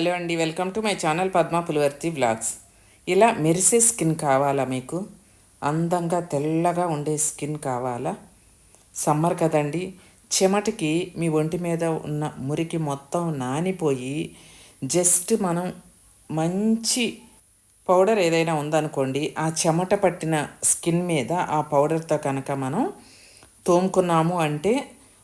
Hello అండి welcome to my channel Padma Pulivarthi blogs ఇలా మెరిసే స్కిన్ కావాలా మీకు? అందంగా తెల్లగా ఉండే స్కిన్ కావాలా? సమ్మర్ కదండి చెమటకి మీ ఒంటి మీద ఉన్న మురికి మొత్తం నానిపోయి జస్ట్ మనం మంచి పౌడర్ ఏదైనా ఉందనుకోండి ఆ చెమట పట్టిన స్కిన్ మీద ఆ పౌడర్తో కనుక మనం తోముకున్నాము అంటే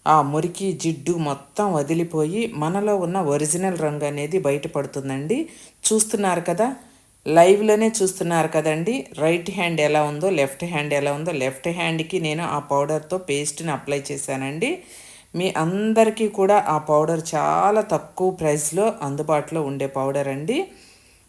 ఆ మురికి జిడ్డు మొత్తం వదిలిపోయి మనలో ఉన్న ఒరిజినల్ రంగు అనేది బయటపడుతుందండి. చూస్తున్నారు కదా? లైవ్లోనే చూస్తున్నారు కదండి. రైట్ హ్యాండ్ ఎలా ఉందో లెఫ్ట్ హ్యాండ్ ఎలా ఉందో లెఫ్ట్ హ్యాండ్కి నేను ఆ పౌడర్తో పేస్ట్ని అప్లై చేశానండి. మీ అందరికీ కూడా ఆ పౌడర్ చాలా తక్కువ ప్రైస్లో అందుబాటులో ఉండే పౌడర్ అండి.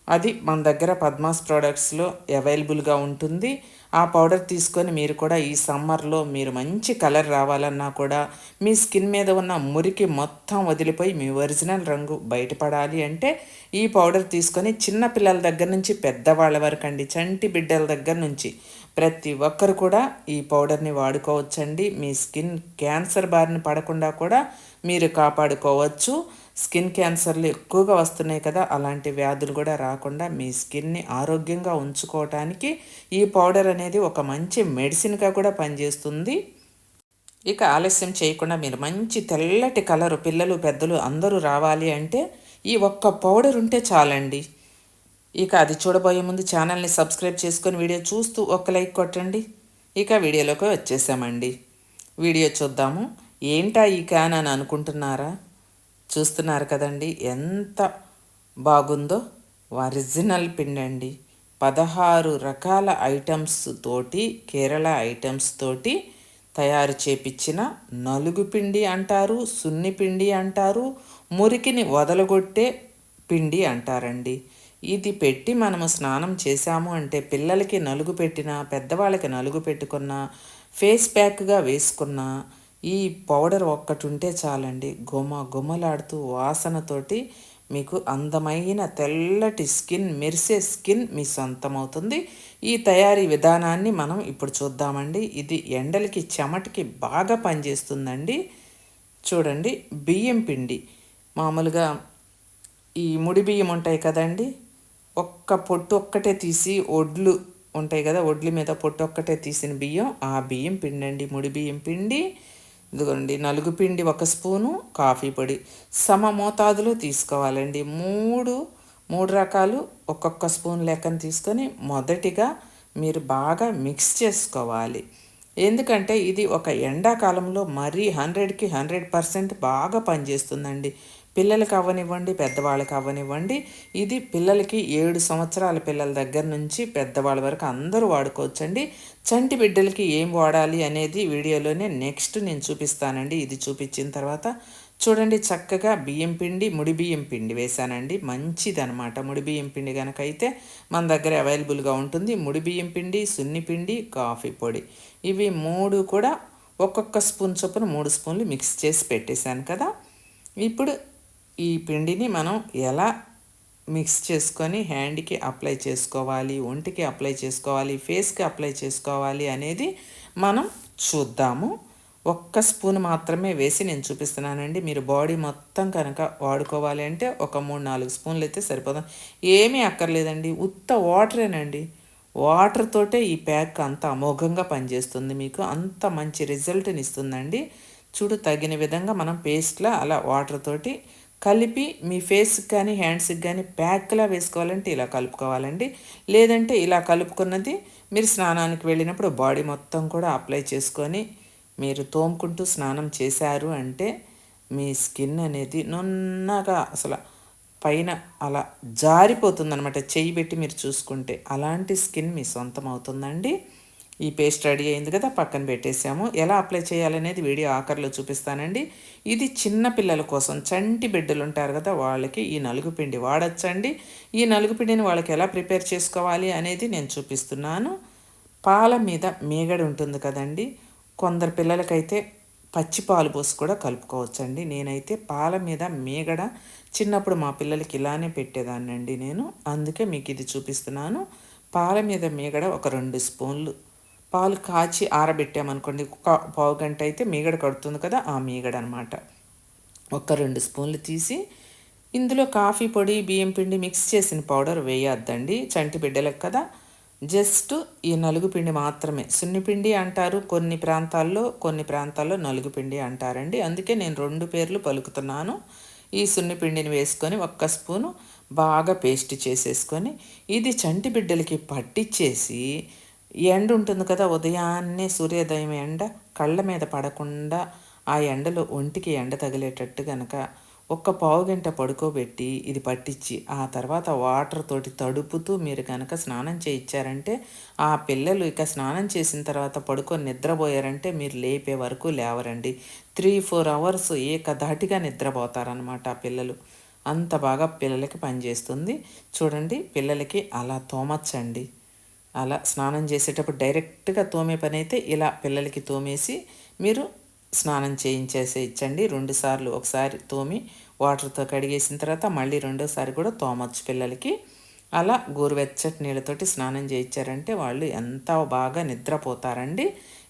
అది మన దగ్గర పద్మాస్ ప్రోడక్ట్స్లో అవైలబుల్గా ఉంటుంది. ఆ పౌడర్ తీసుకొని మీరు కూడా ఈ సమ్మర్లో మీరు మంచి కలర్ రావాలన్నా కూడా మీ స్కిన్ మీద ఉన్న మురికి మొత్తం వదిలిపోయి మీ ఒరిజినల్ రంగు బయటపడాలి అంటే ఈ పౌడర్ తీసుకొని చిన్న పిల్లల దగ్గర నుంచి పెద్దవాళ్ళ వరకు అండి చంటి బిడ్డల దగ్గర నుంచి ప్రతి ఒక్కరు కూడా ఈ పౌడర్ని వాడుకోవచ్చండి. మీ స్కిన్ క్యాన్సర్ బారిన పడకుండా కూడా మీరు కాపాడుకోవచ్చు. స్కిన్ క్యాన్సర్లు ఎక్కువగా వస్తున్నాయి కదా అలాంటి వ్యాధులు కూడా రాకుండా మీ స్కిన్ని ఆరోగ్యంగా ఉంచుకోవటానికి ఈ పౌడర్ అనేది ఒక మంచి మెడిసిన్గా కూడా పనిచేస్తుంది. ఇక ఆలస్యం చేయకుండా మీరు మంచి తెల్లటి కలరు పిల్లలు పెద్దలు అందరూ రావాలి అంటే ఈ ఒక్క పౌడర్ ఉంటే చాలండి. ఇక అది చూడబోయే ముందు ఛానల్ని సబ్స్క్రైబ్ చేసుకొని వీడియో చూస్తూ ఒక లైక్ కొట్టండి. ఇక వీడియోలోకి వచ్చేసామండి. వీడియో చూద్దాము. ఏంటా ఈ క్యాన్ అని అనుకుంటున్నారా? చూస్తున్నారు కదండి. ఎంత బాగుందో ఒరిజినల్ పిండి అండి. పదహారు రకాల ఐటమ్స్ తోటి కేరళ ఐటమ్స్ తోటి తయారు చేపించిన నలుగు పిండి అంటారు సున్ని పిండి అంటారు మురికిని వదలగొట్టే పిండి అంటారండి. ఇది పెట్టి మనము స్నానం చేశాము అంటే పిల్లలకి నలుగు పెట్టినా పెద్దవాళ్ళకి నలుగు పెట్టుకున్నా ఫేస్ ప్యాక్గా వేసుకున్నా ఈ పౌడర్ ఒక్కటి ఉంటే చాలండి. గుమ గుమలాడుతూ వాసనతోటి మీకు అందమైన తెల్లటి స్కిన్ మెరిసే స్కిన్ మీ సొంతమవుతుంది. ఈ తయారీ విధానాన్ని మనం ఇప్పుడు చూద్దామండి. ఇది ఎండలకి చెమటకి బాగా పనిచేస్తుందండి. చూడండి బియ్యం పిండి. మామూలుగా ఈ ముడి బియ్యం ఉంటాయి కదండి. ఒక్క పొట్టు ఒక్కటే తీసి ఒడ్లు ఉంటాయి కదా ఒడ్ల మీద పొట్టు ఒక్కటే తీసిన బియ్యం ఆ బియ్యం పిండి అండి ముడి బియ్యం పిండి. ఇదిగోండి నలుగు పిండి ఒక స్పూను కాఫీ పొడి సమ మోతాదులో తీసుకోవాలండి. మూడు మూడు రకాలు ఒక్కొక్క స్పూన్ లెక్కన తీసుకొని మొదటిగా మీరు బాగా మిక్స్ చేసుకోవాలి. ఎందుకంటే ఇది ఒక ఎండాకాలంలో మరీ హండ్రెడ్కి హండ్రెడ్ పర్సెంట్ బాగా పనిచేస్తుందండి. పిల్లలకి అవ్వనివ్వండి పెద్దవాళ్ళకి అవ్వనివ్వండి. ఇది పిల్లలకి ఏడు సంవత్సరాల పిల్లల దగ్గర నుంచి పెద్దవాళ్ళ వరకు అందరూ వాడుకోవచ్చండి. చంటి బిడ్డలకి ఏం వాడాలి అనేది వీడియోలోనే నెక్స్ట్ నేను చూపిస్తానండి. ఇది చూపించిన తర్వాత చూడండి చక్కగా బియ్యం పిండి ముడి బియ్యం పిండి వేశానండి. మంచిది అనమాట ముడి బియ్యం పిండి కనుక అయితే మన దగ్గర అవైలబుల్గా ఉంటుంది. ముడి బియ్యం పిండి సున్ని పిండి కాఫీ పొడి. ఇవి మూడు కూడా ఒక్కొక్క స్పూన్ చొప్పున మూడు స్పూన్లు మిక్స్ చేసి పెట్టేశాను కదా. ఇప్పుడు ఈ పిండిని మనం ఎలా మిక్స్ చేసుకొని హ్యాండ్కి అప్లై చేసుకోవాలి ఒంటికి అప్లై చేసుకోవాలి ఫేస్కి అప్లై చేసుకోవాలి అనేది మనం చూద్దాము. ఒక్క స్పూన్ మాత్రమే వేసి నేను చూపిస్తున్నానండి. మీరు బాడీ మొత్తం కనుక వాడుకోవాలి అంటే ఒక మూడు నాలుగు స్పూన్లు అయితే సరిపోదాం. ఏమీ అక్కర్లేదండి. ఉత్త వాటరేనండి వాటర్ తోటే ఈ ప్యాక్ అంత అమోఘంగా పనిచేస్తుంది మీకు. అంత మంచి రిజల్ట్ని ఇస్తుందండి. చూడు తగిన విధంగా మనం పేస్ట్లా అలా వాటర్ తోటి కలిపి మీ ఫేస్కి కానీ హ్యాండ్స్కి కానీ ప్యాక్లా వేసుకోవాలంటే ఇలా కలుపుకోవాలండి. లేదంటే ఇలా కలుపుకున్నది మీరు స్నానానికి వెళ్ళినప్పుడు బాడీ మొత్తం కూడా అప్లై చేసుకొని మీరు తోముకుంటూ స్నానం చేశారు అంటే మీ స్కిన్ అనేది నున్నగా అసలు పైన అలా జారిపోతుందనమాట చెయ్యి పెట్టి మీరు చూసుకుంటే అలాంటి స్కిన్ మీ సొంతం అవుతుందండి. ఈ పేస్ట్ రెడీ అయింది కదా పక్కన పెట్టేసాము. ఎలా అప్లై చేయాలనేది వీడియో ఆఖరిలో చూపిస్తానండి. ఇది చిన్న పిల్లల కోసం చంటి బిడ్డలు ఉంటారు కదా వాళ్ళకి ఈ నలుగు పిండి వాడచ్చండి. ఈ నలుగు పిండిని వాళ్ళకి ఎలా ప్రిపేర్ చేసుకోవాలి అనేది నేను చూపిస్తున్నాను. పాల మీద మీగడ ఉంటుంది కదండి కొందరు పిల్లలకైతే పచ్చి పాలు పోసి కూడా కలుపుకోవచ్చండి. నేనైతే పాల మీద మీగడ చిన్నప్పుడు మా పిల్లలకి ఇలానే పెట్టేదాన్నండి నేను. అందుకే మీకు ఇది చూపిస్తున్నాను. పాల మీద మీగడ ఒక రెండు స్పూన్లు పాలు కాచి ఆరబెట్టామనుకోండి ఒక పావు గంట అయితే మీగడ కడుతుంది కదా ఆ మీగడ అనమాట ఒక రెండు స్పూన్లు తీసి ఇందులో కాఫీ పొడి బియ్యం పిండి మిక్స్ చేసిన పౌడర్ వేయొద్దండి. చంటి బిడ్డలకు కదా జస్ట్ ఈ నలుగు పిండి మాత్రమే. సున్నిపిండి అంటారు కొన్ని ప్రాంతాల్లో కొన్ని ప్రాంతాల్లో నలుగు పిండి అంటారండి. అందుకే నేను రెండు పేర్లు పలుకుతున్నాను. ఈ సున్నిపిండిని వేసుకొని ఒక్క స్పూను బాగా పేస్ట్ చేసేసుకొని ఇది చంటి బిడ్డలకి పట్టించేసి ఎండ ఉంటుంది కదా ఉదయాన్నే సూర్యోదయం ఎండ కళ్ళ మీద పడకుండా ఆ ఎండలో ఒంటికి ఎండ తగిలేటట్టు కనుక ఒక్క పావు గంట పడుకోబెట్టి ఇది పట్టించి ఆ తర్వాత వాటర్ తోటి తడుపుతూ మీరు కనుక స్నానం చేయించారంటే ఆ పిల్లలు ఇక స్నానం చేసిన తర్వాత పడుకొని నిద్రపోయారంటే మీరు లేపే వరకు లేవరండి. త్రీ ఫోర్ అవర్స్ ఏకధాటిగా నిద్రపోతారనమాట ఆ పిల్లలు. అంత బాగా పిల్లలకి పనిచేస్తుంది. చూడండి పిల్లలకి అలా తోమచ్చండి. అలా స్నానం చేసేటప్పుడు డైరెక్ట్గా తోమే పని అయితే ఇలా పిల్లలకి తోమేసి మీరు స్నానం చేయించేసే ఇచ్చండి. రెండుసార్లు ఒకసారి తోమి వాటర్తో కడిగేసిన తర్వాత మళ్ళీ రెండోసారి కూడా తోమచ్చు పిల్లలకి. అలా గోరువెచ్చటి నీళ్ళతోటి స్నానం చేయించారంటే వాళ్ళు ఎంత బాగా నిద్రపోతారండి.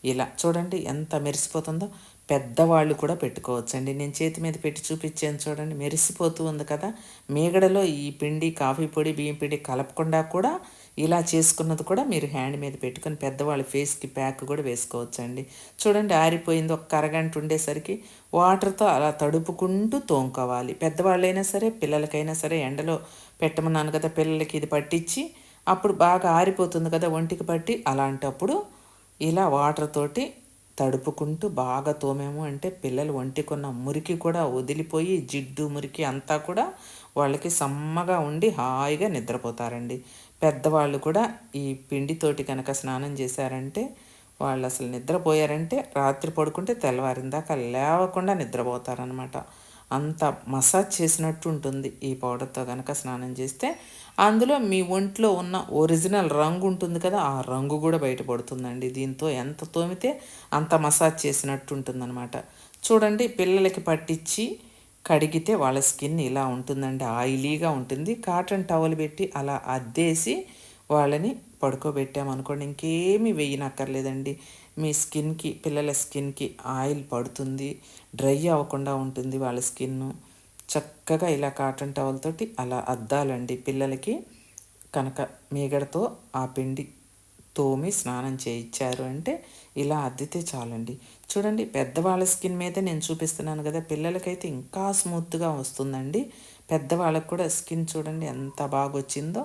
ఇలా చూడండి ఎంత మెరిసిపోతుందో. పెద్దవాళ్ళు కూడా పెట్టుకోవచ్చండి. నేను చేతి మీద పెట్టి చూపించాను చూడండి. మెరిసిపోతూ ఉంది కదా. మీగడలో ఈ పిండి కాఫీ పొడి బియ్యం పిండి కలపకుండా కూడా ఇలా చేసుకున్నది కూడా మీరు హ్యాండ్ మీద పెట్టుకొని పెద్దవాళ్ళ ఫేస్కి ప్యాక్ కూడా వేసుకోవచ్చండి. చూడండి ఆరిపోయింది. ఒక అరగంట ఉండేసరికి వాటర్తో అలా తడుపుకుంటూ తోముకోవాలి. పెద్దవాళ్ళైనా సరే పిల్లలకైనా సరే ఎండలో పెట్టమన్నాను కదా పిల్లలకి ఇది పట్టించి అప్పుడు బాగా ఆరిపోతుంది కదా ఒంటికి పట్టి అలాంటప్పుడు ఇలా వాటర్ తోటి తడుపుకుంటూ బాగా తోమేము అంటే పిల్లలు ఒంటికున్న మురికి కూడా వదిలిపోయి జిడ్డు మురికి అంతా కూడా వాళ్ళకి సమ్మగా ఉండి హాయిగా నిద్రపోతారండి. పెద్దవాళ్ళు కూడా ఈ పిండితోటి కనుక స్నానం చేశారంటే వాళ్ళు అసలు నిద్రపోయారంటే రాత్రి పడుకుంటే తెల్లవారిందాకా లేవకుండా నిద్రపోతారనమాట అంత మసాజ్ చేసినట్టు ఉంటుంది ఈ పౌడర్తో కనుక స్నానం చేస్తే. అందులో మీ ఒంట్లో ఉన్న ఒరిజినల్ రంగు ఉంటుంది కదా ఆ రంగు కూడా బయటపడుతుందండి. దీంతో ఎంత తోమితే అంత మసాజ్ చేసినట్టు ఉంటుందన్నమాట. చూడండి పిల్లలకి పట్టించి కడిగితే వాళ్ళ స్కిన్ ఇలా ఉంటుందండి ఆయిలీగా ఉంటుంది. కాటన్ టవల్ పెట్టి అలా అద్దేసి వాళ్ళని పడుకోబెట్టామనుకోండి ఇంకేమీ వేయనక్కర్లేదండి. మీ స్కిన్కి పిల్లల స్కిన్కి ఆయిల్ పడుతుంది డ్రై అవ్వకుండా ఉంటుంది వాళ్ళ స్కిన్ చక్కగా ఇలా కాటన్ టవల్ తోటి అలా అద్దాలండి. పిల్లలకి కనుక మీగడతో ఆ పిండి తోమి స్నానం చేయించారు అంటే ఇలా అద్దితే చాలండి. చూడండి పెద్దవాళ్ళ స్కిన్ మీదే నేను చూపిస్తున్నాను కదా పిల్లలకైతే ఇంకా స్మూత్గా వస్తుందండి. పెద్దవాళ్ళకు కూడా స్కిన్ చూడండి ఎంత బాగా వచ్చిందో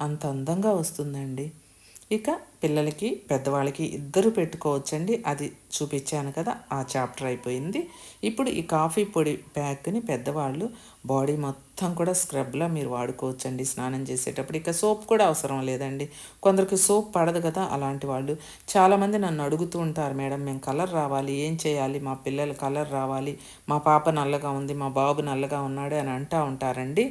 అంత అందంగా వస్తుందండి. ఇక పిల్లలకి పెద్దవాళ్ళకి ఇద్దరు పెట్టుకోవచ్చండి. అది చూపించాను కదా ఆ చాప్టర్ అయిపోయింది. ఇప్పుడు ఈ కాఫీ పొడి ప్యాక్ని పెద్దవాళ్ళు బాడీ మొత్తం కూడా స్క్రబ్లా మీరు వాడుకోవచ్చండి స్నానం చేసేటప్పుడు. ఇక సోప్ కూడా అవసరం లేదండి. కొందరికి సోప్ పడదు కదా అలాంటి వాళ్ళు. చాలామంది నన్ను అడుగుతూ ఉంటారు మేడం మేము కలర్ రావాలి ఏం చేయాలి? మా పిల్లలు కలర్ రావాలి మా పాప నల్లగా ఉంది మా బాబు నల్లగా ఉన్నాడు అని అంటూ ఉంటారండి.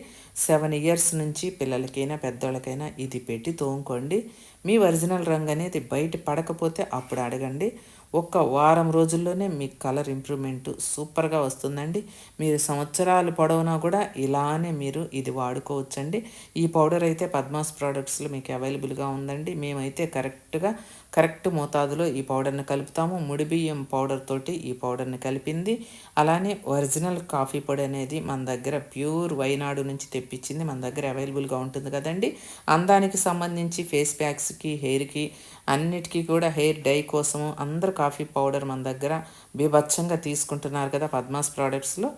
సెవెన్ ఇయర్స్ నుంచి పిల్లలకైనా పెద్దవాళ్ళకైనా ఇది పెట్టి తోముకోండి. మీ ఒరిజినల్ రంగు అనేది బయట పడకపోతే అప్పుడు అడగండి. ఒక్క వారం రోజుల్లోనే మీ కలర్ ఇంప్రూవ్మెంట్ సూపర్గా వస్తుందండి. మీరు సంవత్సరాలు పొడవునా కూడా ఇలానే మీరు ఇది వాడుకోవచ్చండి. ఈ పౌడర్ అయితే పద్మాస్ ప్రోడక్ట్స్లో మీకు అవైలబుల్గా ఉందండి. మేమైతే కరెక్ట్గా కరెక్ట్ మోతాదులో ఈ పౌడర్ని కలుపుతాము. ముడి బియ్యం పౌడర్ తోటి ఈ పౌడర్ని కలిపింది. అలానే ఒరిజినల్ కాఫీ పొడి అనేది మన దగ్గర ప్యూర్ వైనాడు నుంచి తెప్పించింది. మన దగ్గర అవైలబుల్గా ఉంటుంది కదండి. అందానికి సంబంధించి ఫేస్ ప్యాక్స్కి హెయిర్కి అన్నిటికీ కూడా హెయిర్ డై కోసము అందరు కాఫీ పౌడర్ మన దగ్గర బీభత్సంగా తీసుకుంటున్నారు కదా పద్మాస్ ప్రోడక్ట్స్లో.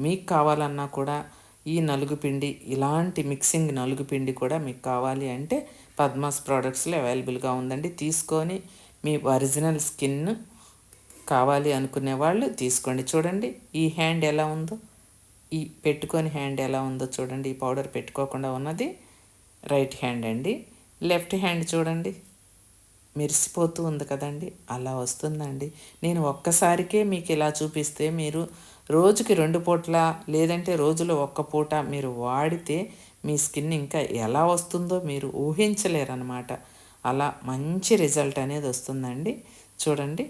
మీకు కావాలన్నా కూడా ఈ నలుగు పిండి ఇలాంటి మిక్సింగ్ నలుగు పిండి కూడా మీకు కావాలి అంటే పద్మాస్ ప్రోడక్ట్స్లో అవైలబుల్గా ఉందండి. తీసుకొని మీ ఒరిజినల్ స్కిన్ కావాలి అనుకునే వాళ్ళు తీసుకోండి. చూడండి ఈ హ్యాండ్ ఎలా ఉందో ఈ పెట్టుకొని హ్యాండ్ ఎలా ఉందో చూడండి. ఈ పౌడర్ పెట్టుకోకుండా ఉన్నది రైట్ హ్యాండ్ అండి. లెఫ్ట్ హ్యాండ్ చూడండి మెరిసిపోతూ ఉంది కదండి. అలా వస్తుందండి. నేను ఒక్కసారికే మీకు ఇలా చూపిస్తే మీరు రోజుకి రెండు పూట్ల లేదంటే రోజులో ఒక్క పూట మీరు వాడితే మీ స్కిన్ ఇంకా ఎలా వస్తుందో మీరు ఊహించలేరనమాట అలా మంచి రిజల్ట్ అనేది వస్తుందండి. చూడండి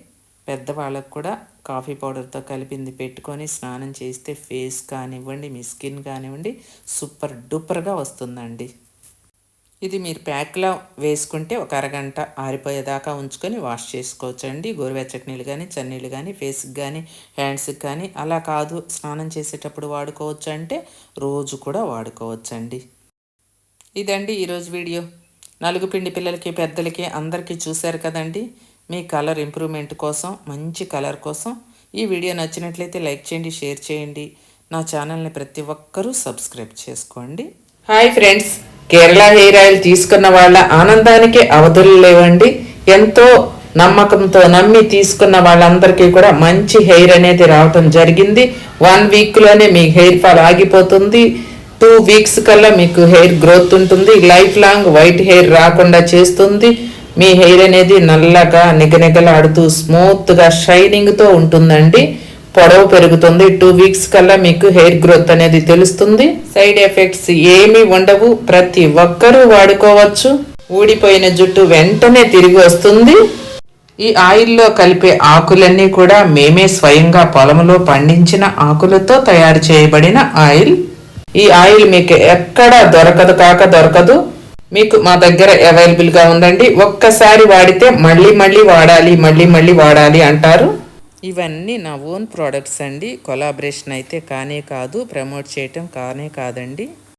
పెద్దవాళ్ళకు కూడా కాఫీ పౌడర్తో కలిపింది పెట్టుకొని స్నానం చేస్తే ఫేస్ కానివ్వండి మీ స్కిన్ కానివ్వండి సూపర్ డూపర్గా వస్తుందండి. ఇది మీరు ప్యాక్లో వేసుకుంటే ఒక అరగంట ఆరిపోయేదాకా ఉంచుకొని వాష్ చేసుకోవచ్చండి. గోరువెచ్చటి నీళ్ళు కానీ చన్నీళ్ళు కానీ ఫేస్కి కానీ హ్యాండ్స్కి కానీ అలా కాదు. స్నానం చేసేటప్పుడు వాడుకోవచ్చు అంటే రోజు కూడా వాడుకోవచ్చండి. ఇదండి ఈరోజు వీడియో. నలుగు పిండి పిల్లలకి పెద్దలకి అందరికీ చూశారు కదండి. మీ కలర్ ఇంప్రూవ్మెంట్ కోసం మంచి కలర్ కోసం ఈ వీడియో నచ్చినట్లయితే లైక్ చేయండి షేర్ చేయండి. నా ఛానల్ని ప్రతి ఒక్కరూ సబ్స్క్రైబ్ చేసుకోండి. Hi friends. Kerala hair oil తీసుకున్న వాళ్ళ ఆనందానికి అవధులు లేవండి. ఎంతో నమ్మకంతో నమ్మి తీసుకున్న వాళ్ళందరికీ కూడా మంచి హెయిర్ అనేది రావటం జరిగింది. వన్ వీక్లోనే మీ హెయిర్ ఫాల్ ఆగిపోతుంది. టూ వీక్స్ కల్లా మీకు హెయిర్ గ్రోత్ ఉంటుంది. లైఫ్ లాంగ్ వైట్ హెయిర్ రాకుండా చేస్తుంది. మీ హెయిర్ అనేది నల్లగా నిగనిగలాడుతూ స్మూత్గా షైనింగ్తో ఉంటుందండి. పొడవు పెరుగుతుంది. టూ వీక్స్ కల్లా మీకు హెయిర్ గ్రోత్ అనేది తెలుస్తుంది. సైడ్ ఎఫెక్ట్స్ ఏమీ ఉండవు. ప్రతి ఒక్కరూ వాడుకోవచ్చు. ఊడిపోయిన జుట్టు వెంటనే తిరిగి వస్తుంది. ఈ ఆయిల్లో కలిపే ఆకులన్నీ కూడా మేమే స్వయంగా పొలంలో పండించిన ఆకులతో తయారు చేయబడిన ఆయిల్ ఈ ఆయిల్ మీకు ఎక్కడ దొరకదు కాక దొరకదు. మీకు మా దగ్గర అవైలబుల్గా ఉందండి. ఒక్కసారి వాడితే మళ్ళీ మళ్ళీ వాడాలి మళ్ళీ మళ్ళీ వాడాలి అంటారు. ఇవన్నీ నా ఓన్ ప్రోడక్ట్స్ అండి. కొలాబరేషన్ అయితే కానే కాదు. ప్రమోట్ చేయటం కానే కాదండి.